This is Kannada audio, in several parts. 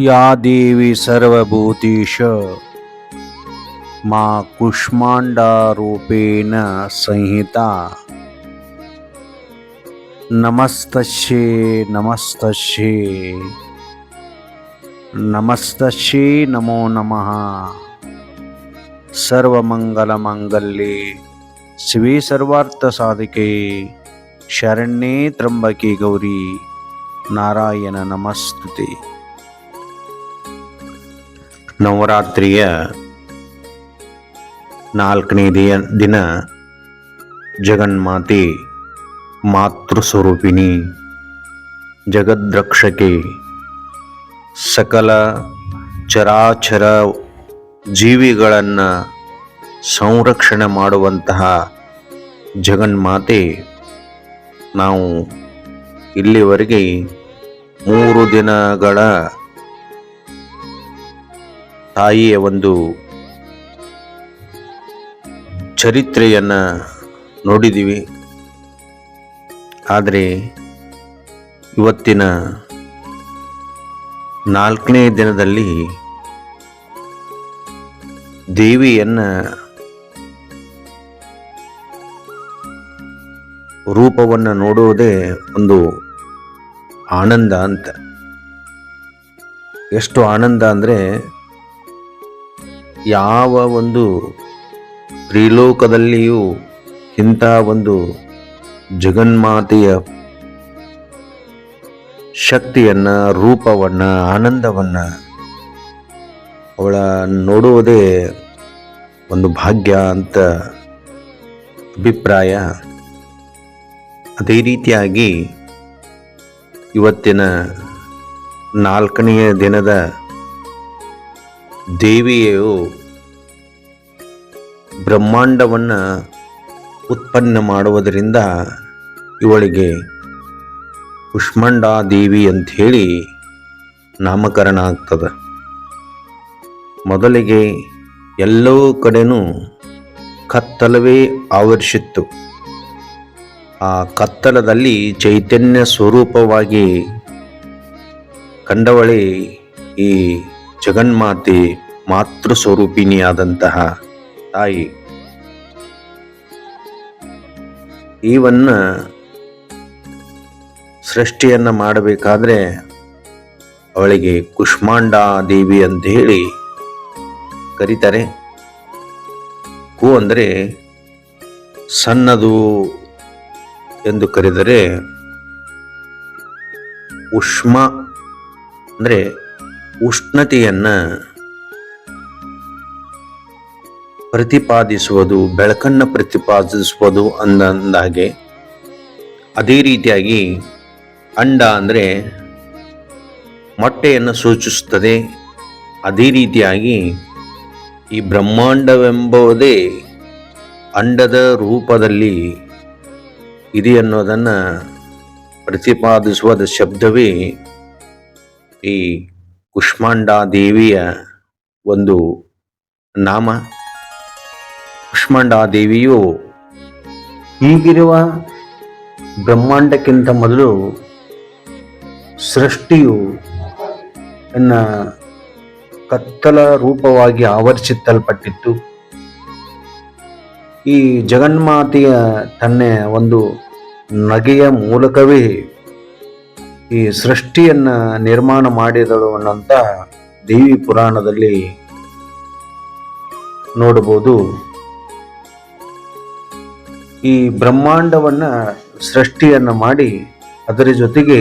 या देवी सर्वभूतेश मा कुष्माण्डारूपेण संहिता नमस्तस्ये नमस्तस्ये नमस्तस्ये नमो नमः सर्वमङ्गलमङ्गल्ये शिवे सर्वार्थसाधिके शरण्ये त्र्यम्बके गौरी नारायण नमस्तुते ನವರಾತ್ರಿಯ ನಾಲ್ಕನೇ ದಿಯ ದಿನ ಜಗನ್ಮಾತೆ ಮಾತೃಸ್ವರೂಪಿಣಿ ಜಗದ್ರಕ್ಷಕೆ ಸಕಲ ಚರಾಚರ ಜೀವಿಗಳನ್ನು ಸಂರಕ್ಷಣೆ ಮಾಡುವಂತಹ ಜಗನ್ಮಾತೆ ನಾವು ಇಲ್ಲಿವರೆಗೆ ಮೂರು ದಿನಗಳ ತಾಯಿಯ ಒಂದು ಚರಿತ್ರೆಯನ್ನು ನೋಡಿದ್ದೀವಿ. ಆದರೆ ಇವತ್ತಿನ ನಾಲ್ಕನೇ ದಿನದಲ್ಲಿ ದೇವಿಯನ್ನು ರೂಪವನ್ನು ನೋಡುವುದೇ ಒಂದು ಆನಂದ ಅಂತ. ಎಷ್ಟು ಆನಂದ ಅಂದರೆ ಯಾವ ಒಂದು ತ್ರಿಲೋಕದಲ್ಲಿಯೂ ಇಂಥ ಒಂದು ಜಗನ್ಮಾತೆಯ ಶಕ್ತಿಯನ್ನು, ರೂಪವನ್ನು, ಆನಂದವನ್ನು ಅವಳ ನೋಡುವುದೇ ಒಂದು ಭಾಗ್ಯ ಅಂತ ಅಭಿಪ್ರಾಯ. ಅದೇ ರೀತಿಯಾಗಿ ಇವತ್ತಿನ ನಾಲ್ಕನೆಯ ದಿನದ ದೇವಿಯು ಬ್ರಹ್ಮಾಂಡವನ್ನು ಉತ್ಪನ್ನ ಮಾಡುವುದರಿಂದ ಇವಳಿಗೆ ಕುಷ್ಮಂಡಾ ದೇವಿ ಅಂಥೇಳಿ ನಾಮಕರಣ ಆಗ್ತದೆ ಮೊದಲಿಗೆ ಎಲ್ಲೋ ಕಡೆನೂ ಕತ್ತಲವೇ ಆವರಿಸಿತ್ತು. ಆ ಕತ್ತಲದಲ್ಲಿ ಚೈತನ್ಯ ಸ್ವರೂಪವಾಗಿ ಕಂಡವಳೆ ಈ ಜಗನ್ಮಾತೆ ಮಾತೃ ಸ್ವರೂಪಿಣಿಯಾದಂತಹ ತಾಯಿ. ಈವನ್ನ ಸೃಷ್ಟಿಯನ್ನು ಮಾಡಬೇಕಾದ್ರೆ ಅವಳಿಗೆ ಕುಷ್ಮಾಂಡಾ ದೇವಿ ಅಂತ ಹೇಳಿ ಕರೀತಾರೆ. ಕು ಅಂದರೆ ಸಣ್ಣದು ಎಂದು ಕರೆದರೆ ಉಷ್ಮ ಅಂದರೆ ಉಷ್ಣತೆಯನ್ನು ಪ್ರತಿಪಾದಿಸುವುದು, ಬೆಳಕನ್ನು ಪ್ರತಿಪಾದಿಸುವುದು ಅಂದಂದಾಗೆ ಅದೇ ರೀತಿಯಾಗಿ ಅಂಡ ಅಂದರೆ ಮೊಟ್ಟೆಯನ್ನು ಸೂಚಿಸುತ್ತದೆ. ಅದೇ ರೀತಿಯಾಗಿ ಈ ಬ್ರಹ್ಮಾಂಡವೆಂಬುದೇ ಅಂಡದ ರೂಪದಲ್ಲಿ ಇದೆ ಅನ್ನೋದನ್ನು ಪ್ರತಿಪಾದಿಸುವ ಶಬ್ದವೇ ಈ ಕುಷ್ಮಾಂಡ ದೇವಿಯ ಒಂದು ನಾಮ. ಕುಷ್ಮಾಂಡಾ ದೇವಿಯು ಹೀಗಿರುವ ಬ್ರಹ್ಮಾಂಡಕ್ಕಿಂತ ಮೊದಲು ಸೃಷ್ಟಿಯು ತನ್ನ ಕತ್ತಲ ರೂಪವಾಗಿ ಆವರಿಸಿತ್ತಲ್ಪಟ್ಟಿತ್ತು. ಈ ಜಗನ್ಮಾತೆಯ ತನ್ನ ಒಂದು ನಗೆಯ ಮೂಲಕವೇ ಈ ಸೃಷ್ಟಿಯನ್ನ ನಿರ್ಮಾಣ ಮಾಡಿದಳು ಅನ್ನಂತ ದೇವಿ ಪುರಾಣದಲ್ಲಿ ನೋಡಬಹುದು. ಈ ಬ್ರಹ್ಮಾಂಡವನ್ನ ಸೃಷ್ಟಿಯನ್ನ ಮಾಡಿ ಅದರ ಜೊತೆಗೆ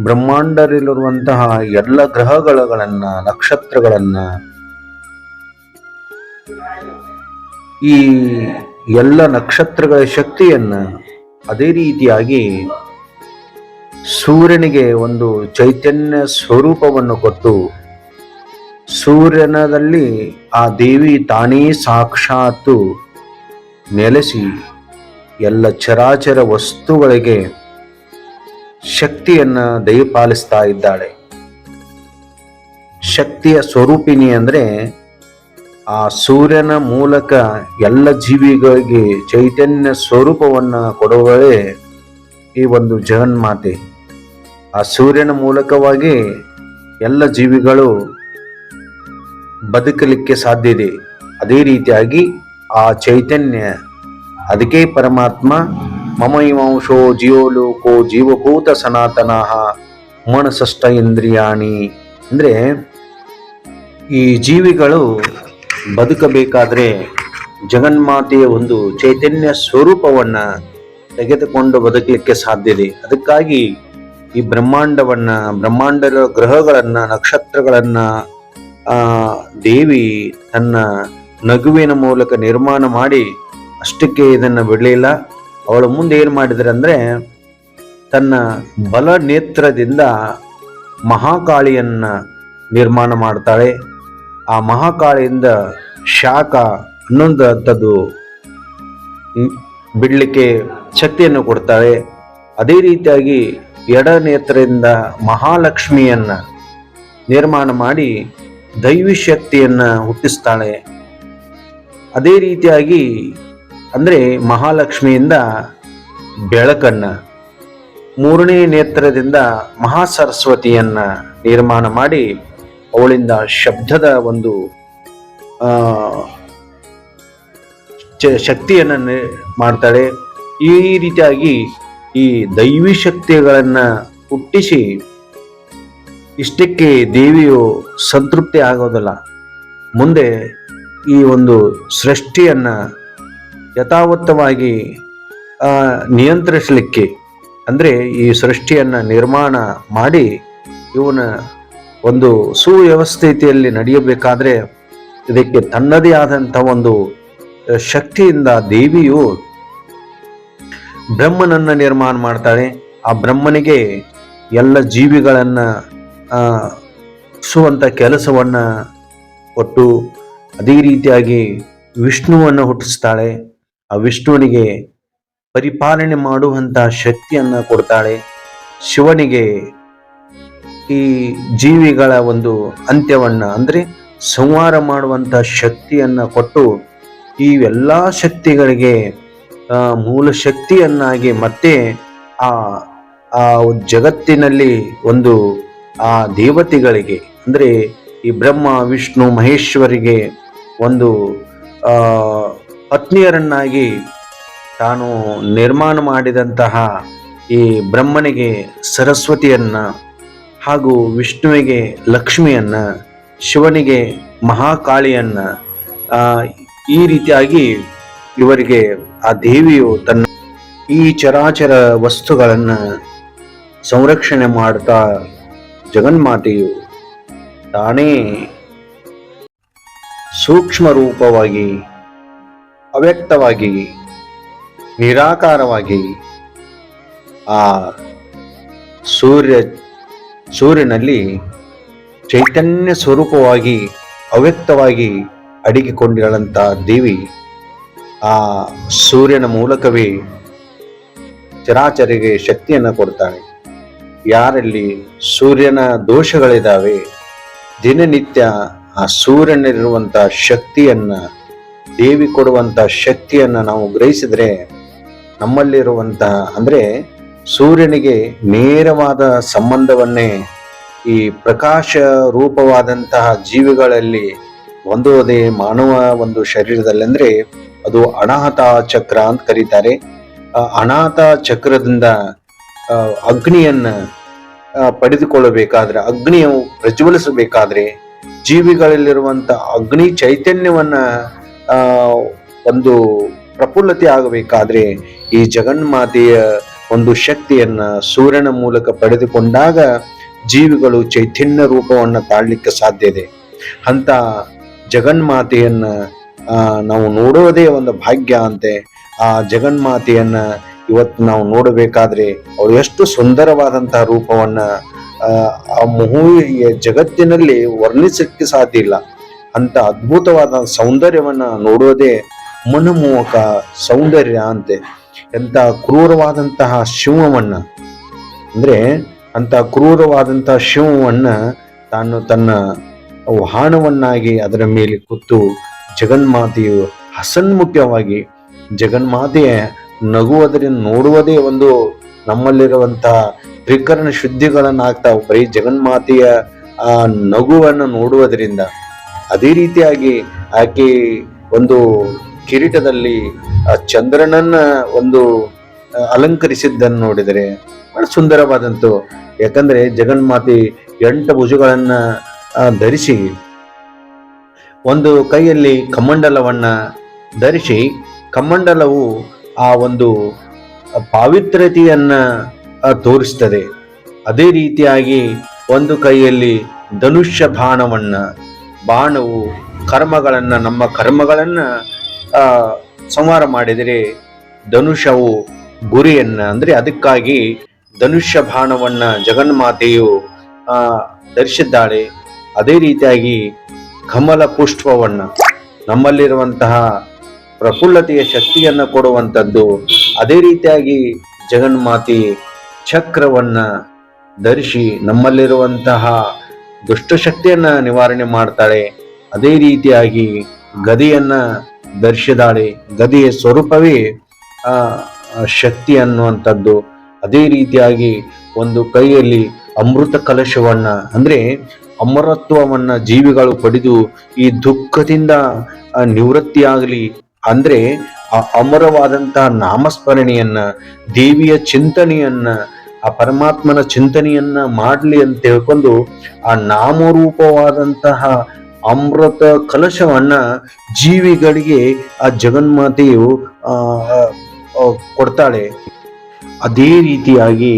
ಬ್ರಹ್ಮಾಂಡದಲ್ಲಿರುವಂತಹ ಎಲ್ಲ ಗ್ರಹಗಳನ್ನ, ನಕ್ಷತ್ರಗಳನ್ನ ಈ ಎಲ್ಲ ನಕ್ಷತ್ರಗಳ ಶಕ್ತಿಯನ್ನ ಅದೇ ರೀತಿಯಾಗಿ ಸೂರ್ಯನಿಗೆ ಒಂದು ಚೈತನ್ಯ ಸ್ವರೂಪವನ್ನು ಕೊಟ್ಟು ಸೂರ್ಯನದಲ್ಲಿ ಆ ದೇವಿ ತಾನೇ ಸಾಕ್ಷಾತ್ತು ನೆಲೆಸಿ ಎಲ್ಲ ಚರಾಚರ ವಸ್ತುಗಳಿಗೆ ಶಕ್ತಿಯನ್ನ ದಯಪಾಲಿಸ್ತಾ ಇದ್ದಾಳೆ. ಶಕ್ತಿಯ ಸ್ವರೂಪಿಣಿ ಅಂದ್ರೆ ಆ ಸೂರ್ಯನ ಮೂಲಕ ಎಲ್ಲ ಜೀವಿಗಳಿಗೆ ಚೈತನ್ಯ ಸ್ವರೂಪವನ್ನ ಕೊಡುವಳೆ ಈ ಒಂದು ಜಗನ್ಮಾತೆ. ಆ ಸೂರ್ಯನ ಮೂಲಕವಾಗಿ ಎಲ್ಲ ಜೀವಿಗಳು ಬದುಕಲಿಕ್ಕೆ ಸಾಧ್ಯ ಇದೆ. ಅದೇ ರೀತಿಯಾಗಿ ಆ ಚೈತನ್ಯ ಅದಕ್ಕೆ ಪರಮಾತ್ಮ ಮಮೈವಂಶೋ ಜೀವಲೋಕೋ ಜೀವಭೂತ ಸನಾತನ ಮನಸಷ್ಟ ಇಂದ್ರಿಯಾಣಿ. ಅಂದರೆ ಈ ಜೀವಿಗಳು ಬದುಕಬೇಕಾದ್ರೆ ಜಗನ್ಮಾತೆಯ ಒಂದು ಚೈತನ್ಯ ಸ್ವರೂಪವನ್ನ ತೆಗೆದುಕೊಂಡು ಬದುಕಲಿಕ್ಕೆ ಸಾಧ್ಯ ಇದೆ. ಅದಕ್ಕಾಗಿ ಈ ಬ್ರಹ್ಮಾಂಡವನ್ನ ಬ್ರಹ್ಮಾಂಡದ ಗ್ರಹಗಳನ್ನ ನಕ್ಷತ್ರಗಳನ್ನ ದೇವಿ ತನ್ನ ನಗುವಿನ ಮೂಲಕ ನಿರ್ಮಾಣ ಮಾಡಿ ಅಷ್ಟಕ್ಕೆ ಇದನ್ನ ಬಿಡಲಿಲ್ಲ. ಅವಳು ಮುಂದೆ ಏನು ಮಾಡಿದ್ರೆ ಅಂದ್ರೆ ತನ್ನ ಬಲ ನೇತ್ರದಿಂದ ಮಹಾಕಾಳಿಯನ್ನ ನಿರ್ಮಾಣ ಮಾಡ್ತಾಳೆ. ಆ ಮಹಾಕಾಳಿಯಿಂದ ಶಾಖ ಅನ್ನೊಂದು ಅಂಥದ್ದು ಮ್, ಬಿಡ್ಲಿಕ್ಕೆ ಶಕ್ತಿಯನ್ನು ಕೊಡ್ತಾಳೆ. ಅದೇ ರೀತಿಯಾಗಿ ಎಡ ನೇತ್ರದಿಂದ ಮಹಾಲಕ್ಷ್ಮಿಯನ್ನ ನಿರ್ಮಾಣ ಮಾಡಿ ದೈವಿ ಶಕ್ತಿಯನ್ನ ಹುಟ್ಟಿಸ್ತಾಳೆ. ಅದೇ ರೀತಿಯಾಗಿ ಅಂದ್ರೆ ಮಹಾಲಕ್ಷ್ಮಿಯಿಂದ ಬೆಳಕನ್ನ, ಮೂರನೇ ನೇತ್ರದಿಂದ ಮಹಾ ಸರಸ್ವತಿಯನ್ನ ನಿರ್ಮಾಣ ಮಾಡಿ ಅವಳಿಂದ ಶಬ್ದದ ಒಂದು ಶಕ್ತಿಯನ್ನ ಮಾಡ್ತಾಳೆ. ಈ ರೀತಿಯಾಗಿ ಈ ದೈವಿ ಶಕ್ತಿಗಳನ್ನ ಹುಟ್ಟಿಸಿ ಇಷ್ಟಕ್ಕೆ ದೇವಿಯು ಸಂತೃಪ್ತಿ ಆಗೋದಿಲ್ಲ. ಮುಂದೆ ಈ ಒಂದು ಸೃಷ್ಟಿಯನ್ನ ಯಥಾವತ್ತವಾಗಿ ನಿಯಂತ್ರಿಸಲಿಕ್ಕೆ, ಅಂದ್ರೆ ಈ ಸೃಷ್ಟಿಯನ್ನ ನಿರ್ಮಾಣ ಮಾಡಿ ಇವನ ಒಂದು ಸುವ್ಯವಸ್ಥಿತಿಯಲ್ಲಿ ನಡೆಯಬೇಕಾದ್ರೆ ಇದಕ್ಕೆ ತನ್ನದೇ ಆದಂಥ ಒಂದು ಶಕ್ತಿಯಿಂದ ದೇವಿಯು ಬ್ರಹ್ಮನನ್ನ ನಿರ್ಮಾಣ ಮಾಡ್ತಾಳೆ. ಆ ಬ್ರಹ್ಮನಿಗೆ ಎಲ್ಲ ಜೀವಿಗಳನ್ನ ಹುಟ್ಟಿಸುವಂತ ಸುವಂತ ಕೆಲಸವನ್ನ ಕೊಟ್ಟು ಅದೇ ರೀತಿಯಾಗಿ ವಿಷ್ಣುವನ್ನು ಹುಟ್ಟಿಸ್ತಾಳೆ. ಆ ವಿಷ್ಣುವಿನಿಗೆ ಪರಿಪಾಲನೆ ಮಾಡುವಂತ ಶಕ್ತಿಯನ್ನ ಕೊಡ್ತಾಳೆ. ಶಿವನಿಗೆ ಈ ಜೀವಿಗಳ ಒಂದು ಅಂತ್ಯವನ್ನ, ಅಂದ್ರೆ ಸಂಹಾರ ಮಾಡುವಂತ ಶಕ್ತಿಯನ್ನ ಕೊಟ್ಟು ಈ ಎಲ್ಲಾ ಶಕ್ತಿಗಳಿಗೆ ಮೂಲ ಶಕ್ತಿಯನ್ನಾಗಿ ಮತ್ತೆ ಆ ಆ ಜಗತ್ತಿನಲ್ಲಿ ಒಂದು ಆ ದೇವತೆಗಳಿಗೆ, ಅಂದರೆ ಈ ಬ್ರಹ್ಮ, ವಿಷ್ಣು, ಮಹೇಶ್ವರಿಗೆ ಒಂದು ಪತ್ನಿಯರನ್ನಾಗಿ ತಾನು ನಿರ್ಮಾಣ ಮಾಡಿದಂತಹ ಈ ಬ್ರಹ್ಮನಿಗೆ ಸರಸ್ವತಿಯನ್ನ ಹಾಗೂ ವಿಷ್ಣುವಿಗೆ ಲಕ್ಷ್ಮಿಯನ್ನ, ಶಿವನಿಗೆ ಮಹಾಕಾಳಿಯನ್ನ ಈ ರೀತಿಯಾಗಿ ಇವರಿಗೆ ಆ ದೇವಿಯು ತನ್ನ ಈ ಚರಾಚರ ವಸ್ತುಗಳನ್ನ ಸಂರಕ್ಷಣೆ ಮಾಡ್ತಾ ಜಗನ್ಮಾತೆಯು ತಾನೇ ಸೂಕ್ಷ್ಮ ರೂಪವಾಗಿ ಅವ್ಯಕ್ತವಾಗಿ, ನಿರಾಕಾರವಾಗಿ ಆ ಸೂರ್ಯ, ಸೂರ್ಯನಲ್ಲಿ ಚೈತನ್ಯ ಸ್ವರೂಪವಾಗಿ ಅವ್ಯಕ್ತವಾಗಿ ಅಡಗಿಕೊಂಡಿರಳಂತ ದೇವಿ ಆ ಸೂರ್ಯನ ಮೂಲಕವೇ ಚರಾಚರಿಗೆ ಶಕ್ತಿಯನ್ನು ಕೊಡ್ತಾನೆ. ಯಾರಲ್ಲಿ ಸೂರ್ಯನ ದೋಷಗಳಿದಾವೆ, ದಿನನಿತ್ಯ ಆ ಸೂರ್ಯನಲ್ಲಿರುವಂತ ಶಕ್ತಿಯನ್ನ, ದೇವಿ ಕೊಡುವಂಥ ಶಕ್ತಿಯನ್ನ ನಾವು ಗ್ರಹಿಸಿದ್ರೆ ನಮ್ಮಲ್ಲಿರುವಂತಹ ಅಂದ್ರೆ ಸೂರ್ಯನಿಗೆ ನೇರವಾದ ಸಂಬಂಧವನ್ನೇ ಈ ಪ್ರಕಾಶ ರೂಪವಾದಂತಹ ಜೀವಿಗಳಲ್ಲಿ ಹೊಂದುವುದೇ ಮಾನವ ಒಂದು ಶರೀರದಲ್ಲಿ. ಅಂದ್ರೆ ಅದು ಅನಾಹತ ಚಕ್ರ ಅಂತ ಕರೀತಾರೆ. ಅನಾಥ ಚಕ್ರದಿಂದ ಅಗ್ನಿಯನ್ನ ಪಡೆದುಕೊಳ್ಳಬೇಕಾದ್ರೆ, ಅಗ್ನಿಯು ಪ್ರಜ್ವಲಿಸಬೇಕಾದ್ರೆ, ಜೀವಿಗಳಲ್ಲಿರುವಂತ ಅಗ್ನಿ ಚೈತನ್ಯವನ್ನ ಒಂದು ಪ್ರಫುಲ್ಲತೆ ಆಗಬೇಕಾದ್ರೆ, ಈ ಜಗನ್ಮಾತೆಯ ಒಂದು ಶಕ್ತಿಯನ್ನ ಸೂರ್ಯನ ಮೂಲಕ ಪಡೆದುಕೊಂಡಾಗ ಜೀವಿಗಳು ಚೈತನ್ಯ ರೂಪವನ್ನ ತಾಳ್ಲಿಕ್ಕೆ ಸಾಧ್ಯ ಇದೆ. ಅಂತ ಜಗನ್ಮಾತೆಯನ್ನ ನಾವು ನೋಡೋದೇ ಒಂದು ಭಾಗ್ಯ ಅಂತೆ. ಆ ಜಗನ್ಮಾತೆಯನ್ನ ಇವತ್ತು ನಾವು ನೋಡಬೇಕಾದ್ರೆ ಅವರು ಎಷ್ಟು ಸುಂದರವಾದಂತಹ ರೂಪವನ್ನ ಆ, ಮುಹು ಜಗತ್ತಿನಲ್ಲಿ ವರ್ಣಿಸಕ್ಕೆ ಸಾಧ್ಯ ಇಲ್ಲ. ಅಂತ ಅದ್ಭುತವಾದ ಸೌಂದರ್ಯವನ್ನ ನೋಡೋದೇ ಮನಮೋಹಕ ಸೌಂದರ್ಯ ಅಂತೆ. ಎಂತ ಕ್ರೂರವಾದಂತಹ ಶಿವವನ್ನ ಅಂದ್ರೆ ಅಂತ ಕ್ರೂರವಾದಂತಹ ಶಿವವನ್ನ ತಾನು ತನ್ನ ವಾಹನವನ್ನಾಗಿ ಅದರ ಮೇಲೆ ಕೂತು ಜಗನ್ಮಾತೆಯು ಹಸನ್ಮುಖ್ಯವಾಗಿ ಜಗನ್ಮಾತೆಯ ನಗುವುದರಿಂದ ನೋಡುವುದೇ ಒಂದು ನಮ್ಮಲ್ಲಿರುವಂತಹ ತ್ರಿಕರಣ ಶುದ್ಧಿಗಳನ್ನು ಆಗ್ತಾವ ಬರೀ ಜಗನ್ಮಾತೆಯ ಆ ನಗುವನ್ನು ನೋಡುವುದರಿಂದ ಅದೇ ರೀತಿಯಾಗಿ ಆಕೆ ಒಂದು ಕಿರೀಟದಲ್ಲಿ, ಆ ಚಂದ್ರನನ್ನ ಒಂದು ಅಲಂಕರಿಸಿದ್ದನ್ನು ನೋಡಿದರೆ ಬಹಳ ಸುಂದರವಾದಂತು. ಯಾಕಂದ್ರೆ ಜಗನ್ಮಾತೆ ಎಂಟು ಭುಜಗಳನ್ನ ಧರಿಸಿ ಒಂದು ಕೈಯಲ್ಲಿ ಕಮಂಡಲವನ್ನ ಧರಿಸಿ ಕಮಂಡಲವು ಆ ಒಂದು ಪಾವಿತ್ರ್ಯತೆಯನ್ನ ಆ, ತೋರಿಸ್ತದೆ. ಅದೇ ರೀತಿಯಾಗಿ ಒಂದು ಕೈಯಲ್ಲಿ ಧನುಷ್ಯ ಬಾಣವನ್ನ ಬಾಣವು ಕರ್ಮಗಳನ್ನು ನಮ್ಮ ಕರ್ಮಗಳನ್ನು ಸಂವಾರ ಮಾಡಿದರೆ ಧನುಷವು ಗುರಿಯನ್ನ ಅಂದ್ರೆ ಅದಕ್ಕಾಗಿ ಧನುಷ್ಯ ಬಾಣವನ್ನ ಜಗನ್ಮಾತೆಯು ಧರಿಸಿದ್ದಾಳೆ. ಅದೇ ರೀತಿಯಾಗಿ ಕಮಲ ಪುಷ್ಪವನ್ನು ನಮ್ಮಲ್ಲಿರುವಂತಹ ಪ್ರಫುಲ್ಲತೆಯ ಶಕ್ತಿಯನ್ನ ಕೊಡುವಂಥದ್ದು, ಅದೇ ರೀತಿಯಾಗಿ ಜಗನ್ಮಾತೆ ಚಕ್ರವನ್ನ ಧರಿಸಿ ನಮ್ಮಲ್ಲಿರುವಂತಹ ದುಷ್ಟಶಕ್ತಿಯನ್ನು ನಿವಾರಣೆ ಮಾಡ್ತಾಳೆ. ಅದೇ ರೀತಿಯಾಗಿ ಗದಿಯನ್ನು ಧರಿಸಿದಾಳೆ. ಗದಿಯ ಸ್ವರೂಪವೇ ಶಕ್ತಿ ಅನ್ನುವಂಥದ್ದು. ಅದೇ ರೀತಿಯಾಗಿ ಒಂದು ಕೈಯಲ್ಲಿ ಅಮೃತ ಕಲಶವನ್ನು ಅಂದ್ರೆ ಅಮರತ್ವವನ್ನ ಜೀವಿಗಳು ಪಡೆದು ಈ ದುಃಖದಿಂದ ನಿವೃತ್ತಿಯಾಗಲಿ. ಅಂದ್ರೆ ಆ ಅಮರವಾದಂತಹ ನಾಮಸ್ಮರಣೆಯನ್ನ, ದೇವಿಯ ಚಿಂತನೆಯನ್ನ, ಆ ಪರಮಾತ್ಮನ ಚಿಂತನೆಯನ್ನ ಮಾಡಲಿ ಅಂತ ಹೇಳ್ಕೊಂಡು ಆ ನಾಮರೂಪವಾದಂತಹ ಅಮೃತ ಕಲಶವನ್ನ ಜೀವಿಗಳಿಗೆ ಆ ಜಗನ್ಮಾತೆಯು ಕೊಡ್ತಾಳೆ. ಅದೇ ರೀತಿಯಾಗಿ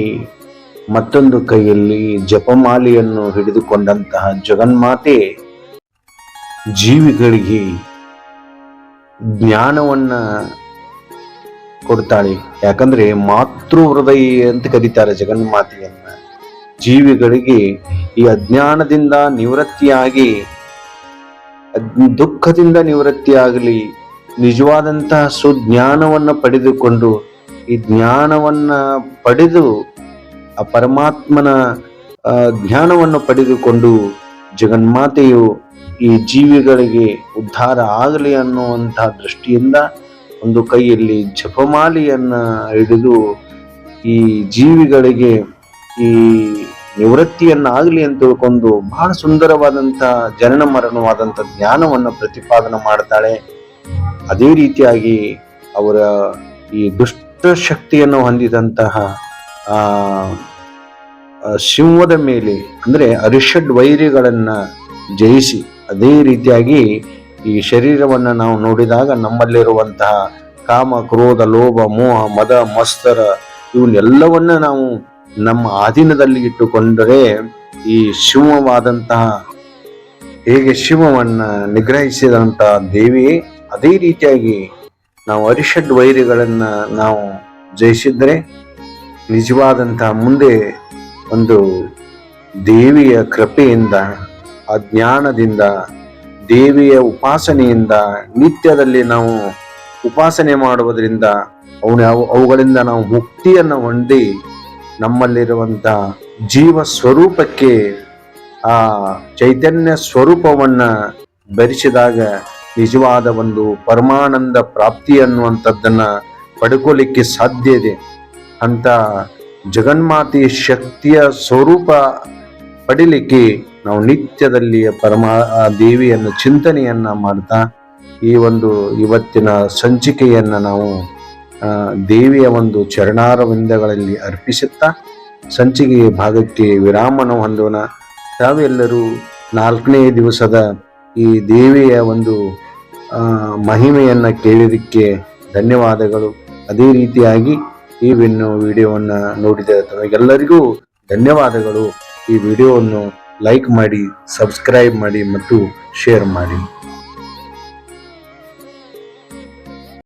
ಮತ್ತೊಂದು ಕೈಯಲ್ಲಿ ಜಪಮಾಲೆಯನ್ನು ಹಿಡಿದುಕೊಂಡಂತಹ ಜಗನ್ಮಾತೆ ಜೀವಿಗಳಿಗೆ ಜ್ಞಾನವನ್ನ ಕೊಡ್ತಾಳೆ. ಯಾಕಂದ್ರೆ ಮಾತೃ ಹೃದಯ ಅಂತ ಕರೀತಾರೆ ಜಗನ್ಮಾತೆಯನ್ನ. ಜೀವಿಗಳಿಗೆ ಈ ಅಜ್ಞಾನದಿಂದ ನಿವೃತ್ತಿಯಾಗಿ, ದುಃಖದಿಂದ ನಿವೃತ್ತಿಯಾಗಲಿ, ನಿಜವಾದಂತಹ ಸುಜ್ಞಾನವನ್ನ ಪಡೆದುಕೊಂಡು, ಈ ಜ್ಞಾನವನ್ನ ಪಡೆದು ಆ ಪರಮಾತ್ಮನ ಜ್ಞಾನವನ್ನು ಪಡೆದುಕೊಂಡು ಜಗನ್ಮಾತೆಯು ಈ ಜೀವಿಗಳಿಗೆ ಉದ್ಧಾರ ಆಗಲಿ ಅನ್ನುವಂತಹ ದೃಷ್ಟಿಯಿಂದ ಒಂದು ಕೈಯಲ್ಲಿ ಜಪಮಾಲೆಯನ್ನು ಹಿಡಿದು ಈ ಜೀವಿಗಳಿಗೆ ಈ ನಿವೃತ್ತಿಯನ್ನ ಆಗಲಿ ಅಂತ ತಿಳ್ಕೊಂಡು ಬಹಳ ಸುಂದರವಾದಂಥ ಜನನ ಮರಣವಾದಂಥ ಜ್ಞಾನವನ್ನು ಪ್ರತಿಪಾದನೆ ಮಾಡ್ತಾಳೆ. ಅದೇ ರೀತಿಯಾಗಿ ಅವರ ಈ ದುಷ್ಟ ಶಕ್ತಿಯನ್ನು ಹೊಂದಿದಂತಹ ಸಿಂಹದ ಮೇಲೆ, ಅಂದರೆ ಅರಿಷಡ್ ವೈರಿಗಳನ್ನು ಜಯಿಸಿ, ಅದೇ ರೀತಿಯಾಗಿ ಈ ಶರೀರವನ್ನು ನಾವು ನೋಡಿದಾಗ ನಮ್ಮಲ್ಲಿರುವಂತಹ ಕಾಮ, ಕ್ರೋಧ, ಲೋಭ, ಮೋಹ, ಮದ, ಮಸ್ತರ, ಇವನ್ನೆಲ್ಲವನ್ನ ನಾವು ನಮ್ಮ ಅಧೀನದಲ್ಲಿ ಇಟ್ಟುಕೊಂಡರೆ ಈ ಶಿವವಾದಂತಹ ಹೇಗೆ ಶಿವವನ್ನ ನಿಗ್ರಹಿಸಿದಂತಹ ದೇವಿ ಅದೇ ರೀತಿಯಾಗಿ ನಾವು ಅರಿಷಡ್ ವೈರಿಗಳನ್ನು ನಾವು ಜಯಿಸಿದ್ರೆ ನಿಜವಾದಂತಹ ಮುಂದೆ ಒಂದು ದೇವಿಯ ಕೃಪೆಯಿಂದ, ಆ ಜ್ಞಾನದಿಂದ, ದೇವಿಯ ಉಪಾಸನೆಯಿಂದ, ನಿತ್ಯದಲ್ಲಿ ನಾವು ಉಪಾಸನೆ ಮಾಡುವುದರಿಂದ ಅವನ ಅವುಗಳಿಂದ ನಾವು ಮುಕ್ತಿಯನ್ನು ಹೊಂದಿ ನಮ್ಮಲ್ಲಿರುವಂಥ ಜೀವ ಸ್ವರೂಪಕ್ಕೆ ಆ ಚೈತನ್ಯ ಸ್ವರೂಪವನ್ನ ಭರಿಸಿದಾಗ ನಿಜವಾದ ಒಂದು ಪರಮಾನಂದ ಪ್ರಾಪ್ತಿ ಅನ್ನುವಂಥದ್ದನ್ನು ಪಡ್ಕೊಳ್ಳಿಕ್ಕೆ ಸಾಧ್ಯ ಇದೆ. ಅಂತ ಜಗನ್ಮಾತೆಯ ಶಕ್ತಿಯ ಸ್ವರೂಪ ಪಡಿಲಿಕ್ಕೆ ನಾವು ನಿತ್ಯದಲ್ಲಿ ಪರಮ ದೇವಿಯನ್ನು ಚಿಂತನೆಯನ್ನ ಮಾಡ್ತಾ ಈ ಒಂದು ಇವತ್ತಿನ ಸಂಚಿಕೆಯನ್ನ ನಾವು ದೇವಿಯ ಒಂದು ಚರಣಾರವಿಂದಗಳಲ್ಲಿ ಅರ್ಪಿಸುತ್ತಾ ಸಂಚಿಕೆಯ ಭಾಗಕ್ಕೆ ವಿರಾಮನ ಹೊಂದೋಣ. ತಾವೆಲ್ಲರೂ ನಾಲ್ಕನೇ ದಿವಸದ ಈ ದೇವಿಯ ಒಂದು ಮಹಿಮೆಯನ್ನ ಕೇಳಿದಕ್ಕೆ ಧನ್ಯವಾದಗಳು. ಅದೇ ರೀತಿಯಾಗಿ ಈ ವಿನ್ನು ವಿಡಿಯೋವನ್ನು ನೋಡಿದ ತಮಗೆಲ್ಲರಿಗೂ ಧನ್ಯವಾದಗಳು. ಈ ವಿಡಿಯೋವನ್ನು ಲೈಕ್ ಮಾಡಿ, ಸಬ್ಸ್ಕ್ರೈಬ್ ಮಾಡಿ ಮತ್ತು ಶೇರ್ ಮಾಡಿ.